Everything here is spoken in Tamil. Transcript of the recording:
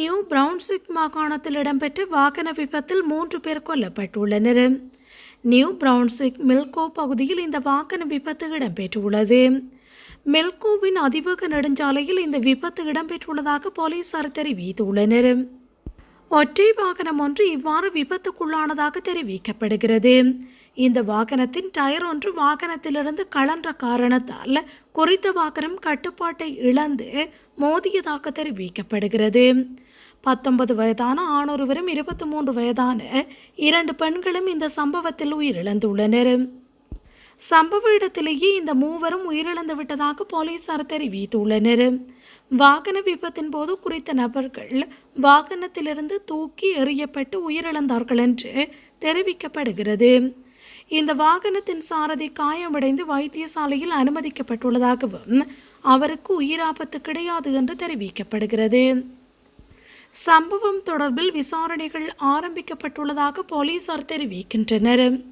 நியூ பிரவுன்ஸ்விக் மாகாணத்தில் இடம்பெற்ற வாகன விபத்தில் மூன்று பேர் கொல்லப்பட்டுள்ளனர். நியூ பிரவுன்ஸ்விக் மில்கோ பகுதியில் இந்த வாகன விபத்து இடம்பெற்றுள்ளது. மில்கோவின் அதிவேக நெடுஞ்சாலையில் இந்த விபத்து இடம்பெற்றுள்ளதாக போலீசார் தெரிவித்துள்ளனர். ஒற்றை வாகனம் ஒன்று இவ்வாறு விபத்துக்குள்ளானதாக தெரிவிக்கப்படுகிறது. இந்த வாகனத்தின் டயர் ஒன்று வாகனத்திலிருந்து கலன்ற காரணத்தால் குறித்த வாகனம் கட்டுப்பாட்டை இழந்து மோதியதாக தெரிவிக்கப்படுகிறது பத்தொன்பது வயதான ஆணொருவரும் இருபத்தி மூன்று வயதான இரண்டு பெண்களும் இந்த சம்பவத்தில் உயிரிழந்துள்ளனர். சம்பவ இடத்திலேயே இந்த மூவரும் உயிரிழந்து விட்டதாக போலீசார் தெரிவித்துள்ளனர். வாகன விபத்தின் போது குறித்த நபர்கள் வாகனத்திலிருந்து தூக்கி எறியப்பட்டு உயிரிழந்தார்கள் என்று தெரிவிக்கப்படுகிறது. இந்த வாகனத்தின் சாரதி காயமடைந்து வைத்தியசாலையில் அனுமதிக்கப்பட்டுள்ளதாகவும் அவருக்கு உயிராபத்து கிடையாது என்று தெரிவிக்கப்படுகிறது. சம்பவம் தொடர்பில் விசாரணைகள் ஆரம்பிக்கப்பட்டுள்ளதாக போலீசார் தெரிவிக்கின்றனர்.